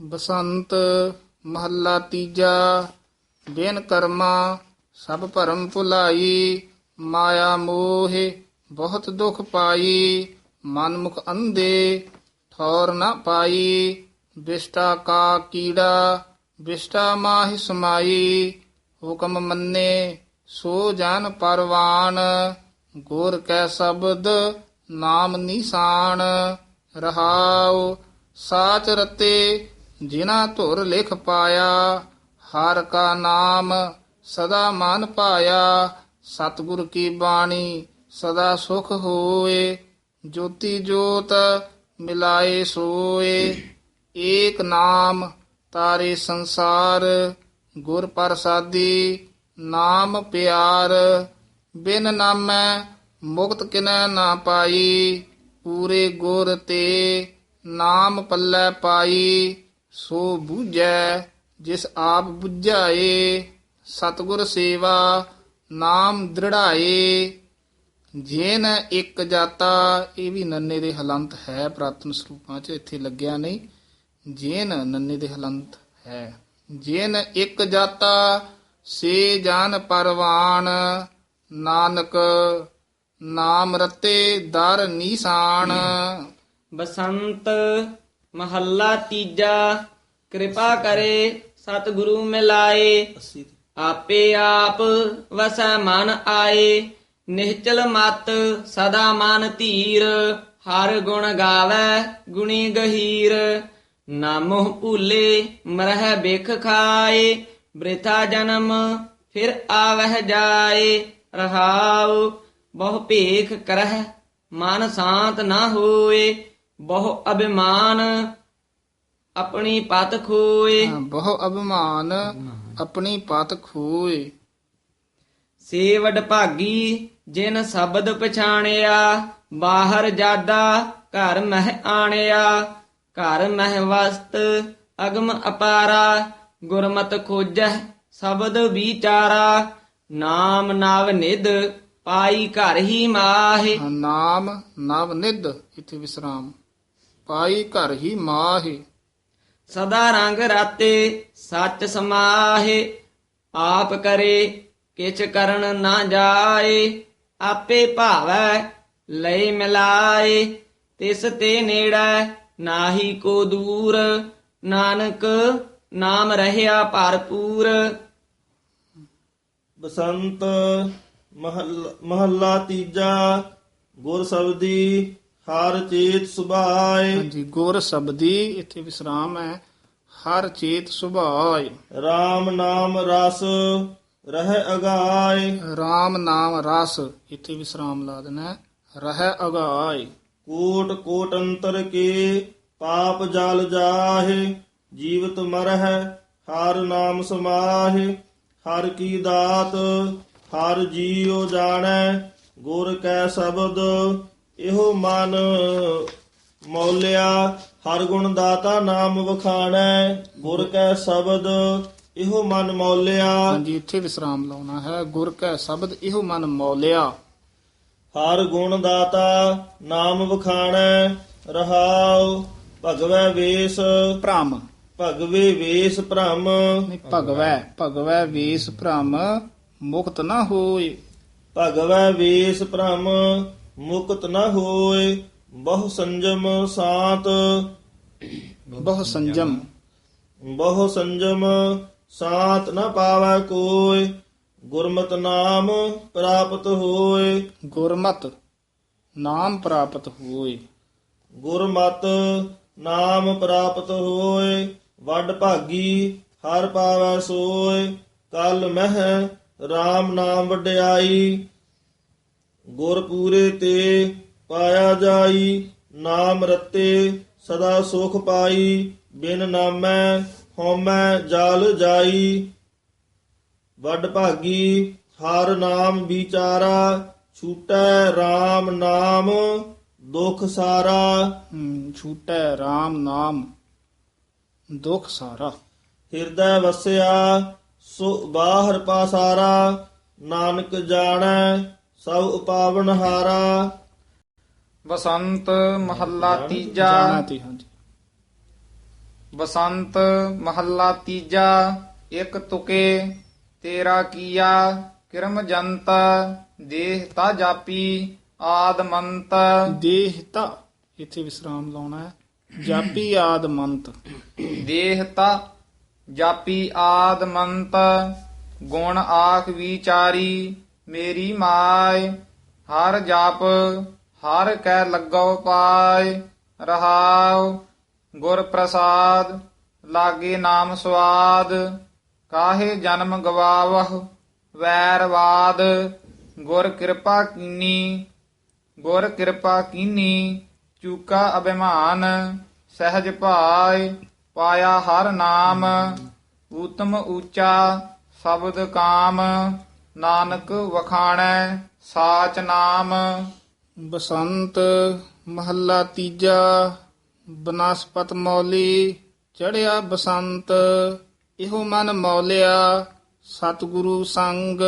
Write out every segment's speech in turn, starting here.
ਬਸੰਤ ਮਹੱਲਾ ਤੀਜਾ, ਬਿਨ ਕਰਮਾ ਸਭ ਭਰਮ ਭੁਲਾਈ, ਮਾਇਆ ਮੋਹ ਬਹੁਤ ਦੁਖ ਪਾਈ ਮਨ ਮੁਖ ਅੰਦੇ ਠੌਰ ਨਾ ਪਾਈ ਵਿਸ਼ਟਾ ਕਾ ਕੀੜਾ ਵਿਸ਼ਟਾ ਮਾਹਿ ਸਮਾਈ, ਹੁਕਮ ਮੰਨੇ ਸੋ ਜਾਨ ਪਰਵਾਨ, ਗੁਰ ਕੈ ਸ਼ਬਦ ਨਾਮ ਨਿਸ਼ਾਨ, ਰਹਾਉ ਸਾਚ ਰਤੇ ਜਿਨਾ ਧੁਰ ਲਿਖ ਪਾਇਆ, ਹਰ ਕਾ ਨਾਮ ਸਦਾ ਮਨ ਪਾਇਆ। ਸਤਿਗੁਰ ਕੀ ਬਾਣੀ ਸਦਾ ਸੁਖ ਹੋਏ, ਜੋਤੀ ਜੋਤ ਮਿਲਾਏ ਸੋਏ। ਏਕ ਨਾਮ ਤਾਰੇ ਸੰਸਾਰ, ਗੁਰ ਪ੍ਰਸਾਦੀ ਨਾਮ ਪਿਆਰ। ਬਿਨ ਨਾਮੈ ਮੁਕਤ ਕਿਨੈ ਨਾ ਪਾਈ, ਪੂਰੇ ਗੁਰ ਤੇ ਨਾਮ ਪੱਲੇ ਪਾਈ। ਸੋ ਬੂਝੈ, ਜਿਸ ਆਪ ਬੁਝਾਏ, ਸਤਿਗੁਰ ਸੇਵਾ, ਨਾਮ ਦ੍ਰਿੜਾਏ। ਜੇਨ ਇੱਕ ਜਾਤਾ, ਇਹ ਵੀ ਨੰਨੇ ਦੇ ਹਲੰਤ ਹੈ, ਪ੍ਰਾਤਨ ਸਰੂਪਾਂ 'ਚ ਇੱਥੇ ਲੱਗਿਆ ਨਹੀਂ। ਜੇਨ ਨੰਨੇ ਦੇ ਹਲੰਤ ਹੈ। ਜੇਨ ਇੱਕ ਜਾਤਾ, ਸੇ ਜਾਨ ਪਰਵਾਨ। ਨਾਨਕ, ਨਾਮ ਰਤੇ ਦਰ ਨੀਸਾਨ। ਬਸੰਤ ਮਹੱਲਾ ਤੀਜਾ ਕਿਰਪਾ ਕਰੇ ਸਤਿਗੁਰੂ ਮਿਲਾਏ। ਆਪੇ ਆਪ ਵਸੈ ਮਨ ਆਏ ਨਿਹਚਲ ਮਤ ਸਦਾ ਮਨ ਧੀਰ ਹਰ ਗੁਣ ਗਾਵੇ ਗੁਣੀ ਗਹੀਰ। ਨਾਮੋ ਭੂਲੇ ਮਰਹਿ ਬਿਖ ਖਾਏ ਬ੍ਰਿਥਾ ਜਨਮ ਫਿਰ ਆਵਹਿ ਜਾਏ। ਰਹਾਉ ਬਹੁ ਭੇਖ ਕਰਹਿ ਮਨ ਸ਼ਾਂਤ ਨਾ ਹੋਏ ਬਹੁ ਅਭਿਮਾਨ ਆਪਣੀ ਪਤ ਖੋਏ। ਬਹੁ ਅਭਿਮਾਨ ਆਪਣੀ ਪਤ ਖੋਏ। ਸੇਵਡ ਭਾਗੀ ਜਿਨ ਸ਼ਬਦ ਪਛਾਣਿਆ ਬਾਹਰ ਜਾਦਾ ਘਰ ਮਹਿ ਆਣਿਆ ਘਰ ਮਹਿ ਵਸਤ ਅਗਮ ਅਪਾਰਾ ਗੁਰਮਤ ਖੋਜੈ ਸ਼ਬਦ ਵਿਚਾਰਾ ਨਾਮ ਨਵ ਨਿਧ ਪਾਈ ਘਰ ਹੀ ਮਾਹੇ। ਨਾਮ ਨਵ ਨਿਧ ਇਥੇ ਵਿਸਰਾਮ। ਪਾਈ ਘਰ ਹੀ ਮਾਹੇ। ਸਦਾ ਰੰਗ ਰਾਤੇ ਸੱਚ ਸਮਾਹੇ ਆਪ ਕਰੇ ਕਿਛ ਕਰਨ ਨਾ ਜਾਏ ਆਪੇ ਭਾਵੈ ਲਈ ਮਿਲਾਏ ਤਿਸ ਤੇ ਨੇੜੈ ਨਾਹੀ ਕੋ ਦੂਰ ਨਾਨਕ ਨਾਮ ਰਹਿਆ ਭਰਪੂਰ। ਬਸੰਤ ਮਹੱਲ- ਮਹੱਲਾ ਤੀਜਾ ਗੁਰ ਸਬਦੀ ਹਰ ਚੇਤ ਸੁਭਾਏ। ਹਾਂਜੀ ਗੁਰ ਸ਼ਬਦੀ ਇਥੇ ਵਿਸਰਾਮ ਹੈ। ਹਰ ਚੇਤ ਸੁਭਾਏ। RAM ਨਾਮ ਰਸ ਰਹਿ ਅਗਾਏ। RAM ਨਾਮ ਰਸ ਇਥੇ ਵਿਸਰਾਮ ਲਾ ਦੇਣਾ ਹੈ। ਰਹਿ ਅਗਾਏ। ਕੋਟ ਕੋਟ ਅੰਤਰ ਕੇ ਪਾਪ ਜਲ ਜਾਹੇ। ਜੀਵਤ ਮਰਹਿ ਹਰ ਨਾਮ ਸਮਾਹੇ। ਹਰ ਕੀ ਦਾਤ ਹਰ ਜੀਉ ਜਾਣੈ। ਗੁਰ ਕੈ ਸ਼ਬਦ ਇਹੋ ਮਨ ਮੌਲਿਆ ਹਰ ਗੁਣ ਦਾਤਾ ਨਾਮ ਵਖਾਣੈ ਗੁਰ ਕੈ ਸ਼ਬਦ ਇਹੋ ਮਨ ਮੌਲਿਆ। ਹਾਂਜੀ ਇੱਥੇ ਵਿਸਰਾਮ ਲਾਉਣਾ ਹੈ। ਗੁਰ ਕੈ ਸ਼ਬਦ ਇਹੋ ਮਨ ਮੌਲਿਆ। ਹਰ ਗੁਣ ਦਾਤਾ ਨਾਮ ਵਖਾਣੈ ਰਹਾਉ ਭਗਵੈ ਵੇਸ। ਭ੍ਰਮ। ਭਗਵੇ ਵੇਸ ਭ੍ਰਮ। ਨਹੀਂ ਭਗਵੈ ਭਗਵੈ ਵੇਸ ਭ੍ਰਮ ਮੁਕਤ ਨਾ ਹੋਏ। ਭਗਵੈ ਵੇਸ ਭ੍ਰਮ ਮੁਕਤ ਨ ਹੋਏ ਬਹੁ ਸੰਜਮ ਸਾਤ। ਬਹੁ ਸੰਜਮ। ਬਹੁ ਸੰਜਮ ਸਾਤ ਨ ਪਾਵੈ ਕੋਇ ਗੁਰਮਤਿ ਨਾਮ ਪ੍ਰਾਪਤ ਹੋਏ ਗੁਰਮਤ ਨਾਮ ਪ੍ਰਾਪਤ ਹੋਏ ਗੁਰਮਤ ਨਾਮ ਪ੍ਰਾਪਤ ਹੋਏ ਵੱਡ ਭਾਗੀ ਹਰ ਪਾਵੈ ਸੋਏ ਕਲ ਮਹਿ RAM ਨਾਮ ਵਡਿਆਈ ਗੁਰ ਪੂਰੇ ਤੇ ਪਾਇਆ ਜਾਈ ਨਾਮ ਰਤੇ ਸਦਾ ਸੁਖ ਪਾਈ ਬਿਨ ਨਾਮੈ ਹਉਮੈ ਜਲ ਜਾਈ। ਵੱਡ ਭਾਗੀ ਹਰ ਨਾਮ ਵਿਚਾਰਾ ਛੂਟੈ RAM ਨਾਮ ਦੁਖ ਸਾਰਾ। ਛੂਟੈ RAM ਨਾਮ ਦੁਖ ਸਾਰਾ। ਹਿਰਦੈ ਵਸਿਆ ਸੋ ਬਾਹਰ ਪਾਸਾਰਾ ਨਾਨਕ ਜਾਣੈ ਸਭ ਉਪਾਵਨ ਹਾਰਾ। ਬਸੰਤ ਮਹੱਲਾ ਤੀਜਾ। ਤੇ ਬਸੰਤ ਮਹੱਲਾ ਤੀਜਾ ਇੱਕ ਤੁਕੇ ਤੇਰਾ ਕੀਆ ਕਿਰਮ ਜੰਤ ਦੇਹ ਤਾ ਜਾਪੀ ਆਦਮੰਤ ਦੇਹਤਾ ਇੱਥੇ ਵਿਸਰਾਮ ਲਾਉਣਾ ਹੈ। ਜਾਪੀ ਆਦਮੰਤ ਦੇਹ ਤਾ ਜਾਪੀ ਆਦਮੰਤ ਗੁਣ ਆਖ ਵਿਚਾਰੀ ਮੇਰੀ ਮਾਏ ਹਰ ਜਾਪ, ਹਰ ਕੈ ਲੱਗੋ ਪਾਏ ਰਹਾਉ, ਗੁਰ ਪ੍ਰਸਾਦ, ਲਾਗੇ ਨਾਮ ਸਵਾਦ, ਕਾਹੇ ਜਨਮ ਗਵਾਵਹ ਵੈਰਵਾਦ ਗੁਰ ਕਿਰਪਾ ਕੀਨੀ, ਗੁਰ ਕਿਰਪਾ ਕੀਨੀ, ਚੂਕਾ ਅਭਿਮਾਨ, ਸਹਿਜ ਭਾਇ ਪਾਇਆ ਹਰ ਨਾਮ, ਊਤਮ ਊਚਾ, ਸ਼ਬਦ ਕਾਮ ਨਾਨਕ ਵਖਾਣੈ, ਸਾਚ ਨਾਮ। ਬਸੰਤ ਮਹੱਲਾ ਤੀਜਾ, ਬਨਸਪਤ ਮੌਲੀ ਚੜਿਆ ਬਸੰਤ। ਇਹੋ ਮਨ ਮੌਲਿਆ, ਸਤਿਗੁਰੂ ਸੰਗ।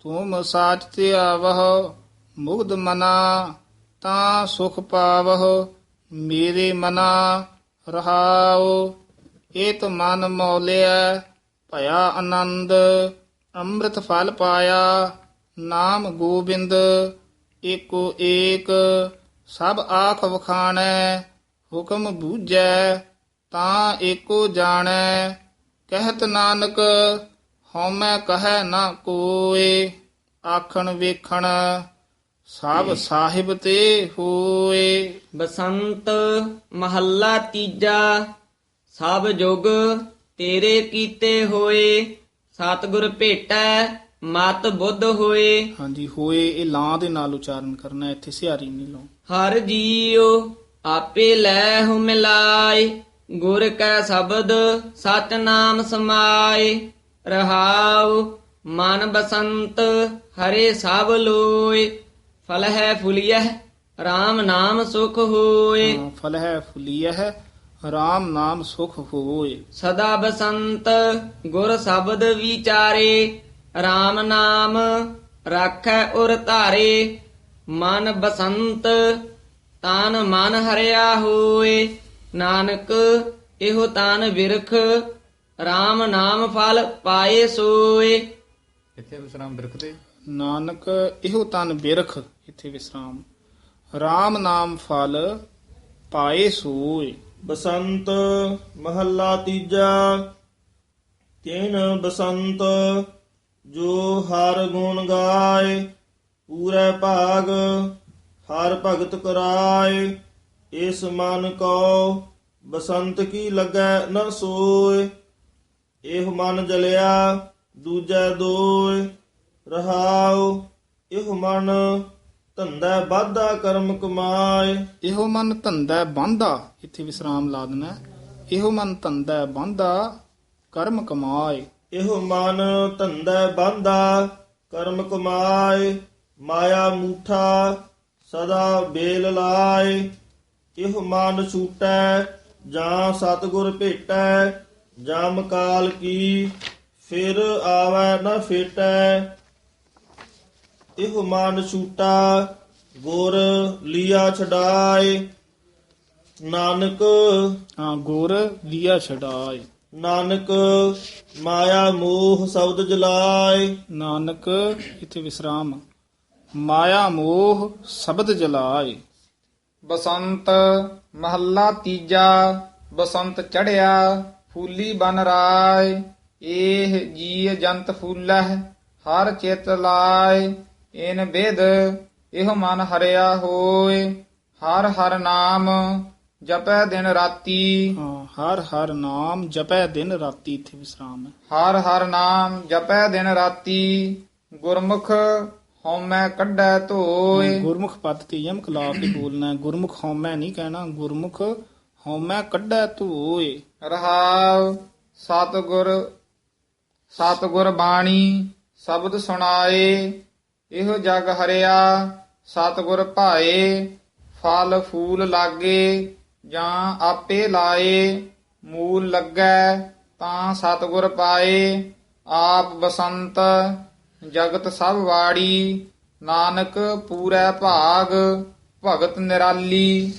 ਤੁਮ ਸਾਚ ਤੇ ਆਵਹ ਮੁਗਧ ਮਨਾ, ਤਾਂ ਸੁਖ ਪਾਵਹ, ਮੇਰੇ ਮਨਾ ਰਹਾਓ ਏਤ ਮਨ ਮੌਲਿਆ, ਭਇਆ ਆਨੰਦ। ਅੰਮ੍ਰਿਤ ਫਲ ਪਾਇਆ ਨਾਮ ਗੋਬਿੰਦ ਏਕੋ ਏਕ ਸਭ ਆਖ ਵਖਾਣੈ ਹੁਕਮ ਬੂਝੈ ਤਾਂ ਏਕੋ ਜਾਣੈ ਕਹਿਤ ਨਾਨਕ ਹਉਮੈ ਕਹੈ ਨਾ ਕੋਏ ਆਖਣ ਵੇਖਣ ਸਭ ਸਾਹਿਬ ਤੇ ਹੋਏ। ਬਸੰਤ ਮਹੱਲਾ ਤੀਜਾ ਸਭ ਜੁਗ ਤੇਰੇ ਕੀਤੇ ਹੋਏ। ਸਤਿਗੁਰ ਭੇਟੈ ਮਤ ਬੁੱਧ ਹੋਏ। ਹਾਂਜੀ ਹੋਏ ਇਹ ਲਾਂ ਦੇ ਨਾਲ ਉਚਾਰਨ ਕਰਨਾ ਇੱਥੇ ਸਿਹਾਰੀ ਨਹੀਂ ਲਾਉ ਹਰ ਜੀਉ ਆਪੇ ਲੈ ਹੁ ਮਿਲਾਏ ਗੁਰ ਕੈ ਸ਼ਬਦ ਸਚ ਨਾਮ ਸਮਾਏ। ਰਹਾਉ ਮਨ ਬਸੰਤ ਹਰੇ ਸਭ ਲੋਏ। ਫਲ ਹੈ ਫੁਲਿਐ RAM ਨਾਮ ਸੁਖ ਹੋਏ। ਫਲ ਹੈ ਫੁਲੀਆ ਰਾਮ ਨਾਮ ਸੁਖ ਹੋਏ ਸਦਾ ਬਸੰਤ ਗੁਰ ਸ਼ਬਦ ਵਿਚਾਰੇ RAM ਨਾਮ ਰਾਖੈ ਉਰ ਧਾਰੇ ਮਨ ਬਸੰਤ ਤਨ ਮਨ ਹਰਿਆ ਹੋਏ। ਨਾਨਕ ਇਹੋ ਤਨ ਬਿਰਖ RAM ਨਾਮ ਫਲ ਪਾਏ ਸੋਏ। ਇੱਥੇ ਵਿਸਰਾਮ ਬਿਰਖਦੇ ਨਾਨਕ ਇਹੋ ਤਨ ਬਿਰਖ ਇੱਥੇ ਵਿਸਰਾਮ। ਰਾਮ ਨਾਮ ਫਲ ਪਾਏ ਸੋਏ। ਬਸੰਤ ਮਹੱਲਾ ਤੀਜਾ। ਤਿਨ ਬਸੰਤ, ਜੋ ਹਰ ਗੁਣ ਗਾਏ, ਪੂਰੇ ਭਾਗ ਹਰ ਭਗਤ ਕਰਾਏ। ਇਸ ਮਨ ਕੋ ਬਸੰਤ ਕੀ ਲੱਗੈ ਨ ਸੋਏ। ਇਹ ਮਨ ਜਲਿਆ, ਦੂਜੈ ਦੋਏ। ਰਹਾਉ, ਇਹ ਮਨ ਧੰਦਾ ਬਾਧਾ ਕਰਮ ਕਮਾਏ। ਇਹੋ ਮਨ ਧੰਦਾ ਬੰਦਾ ਇੱਥੇ ਵਿਸਰਾਮ ਲਾ ਦੇਣਾ। ਇਹੋ ਮਨ ਧੰਦਾ ਬੰਦਾ ਕਰਮ ਕਮਾਏ। ਇਹੋ ਮਨ ਧੰਦਾ ਬੰਦਾ ਕਰਮ ਕਮਾਏ। ਮਾਇਆ ਮੂਠਾ ਸਦਾ ਬੇਲ ਲਾਏ। ਇਹੋ ਮਨ ਛੂਟੈ ਜਾਂ ਸਤਿਗੁਰ ਭੇਟੈ ਜਮ ਕਾਲ ਕੀ। ਫਿਰ ਆਵੈ ਨ ਫੇਟੈ। ਇਹੋ ਮਨ ਛੂਟਾ ਗੁਰ ਲੀਆ ਛਡਾਏ ਨਾਨਕ ਹਾਂ ਗੁਰ ਲੀਆ ਛਡਾਏ। ਨਾਨਕ ਮਾਇਆ ਮੋਹ ਸ਼ਬਦ ਜਲਾਏ। ਨਾਨਕ ਇੱਥੇ ਵਿਸਰਾਮ। ਮਾਇਆ ਮੋਹ ਸ਼ਬਦ ਜਲਾਏ। ਬਸੰਤ ਮਹੱਲਾ ਤੀਜਾ ਬਸੰਤ ਚੜਿਆ ਫੂਲੀ ਬਨ ਰਾਏ। ਇਹ ਜੀ ਜੰਤ ਫੂਲਹਿ ਹਰ ਚਿਤ ਲਾਏ। ਇਨ ਬਿਦ ਇਹ ਮਨ ਹਰਿਆ ਹੋਏ। ਹਰ ਹਰ ਨਾਮ ਜਪੈ ਦਿਨ ਰਾਤੀ। ਹਾਂ ਹਰ ਹਰ ਨਾਮ ਜਪੈ ਦਿਨ ਰਾਤੀ ਇੱਥੇ ਵਿਸਰਾਮ ਹੈ। ਹਰ ਹਰ ਨਾਮ ਜਪੈ ਦਿਨ ਰਾਤੀ। ਗੁਰਮੁਖ ਹਉਮੈ ਕੱਢੈ ਧੋਏ। ਗੁਰਮੁਖ ਪਦ ਤੇ ਯਮਕ ਲਾ ਕੇ ਬੋਲਣਾ ਹੈ। ਗੁਰਮੁਖ ਹਉਮੈ ਨਹੀਂ ਕਹਿਣਾ। ਗੁਰਮੁਖ ਹਉਮੈ ਕੱਢੈ ਧੋਏ। ਰਹਾਉ ਸਤਿਗੁਰ ਸਤਿਗੁਰ ਬਾਣੀ ਸ਼ਬਦ ਸੁਣਾਏ। ਇਹੋ ਜਗ ਹਰਿਆ, ਸਤਿਗੁਰ ਭਾਏ, ਫਲ ਫੂਲ ਲਾਗੇ, ਜਾਂ ਆਪੇ ਲਾਏ, ਮੂਲ ਲੱਗੈ, ਤਾਂ ਸਤਿਗੁਰ ਪਾਏ, ਆਪ ਬਸੰਤ, ਜਗਤ ਸਭ ਵਾੜੀ, ਨਾਨਕ ਪੂਰੈ ਭਾਗ, ਭਗਤ ਨਿਰਾਲੀ।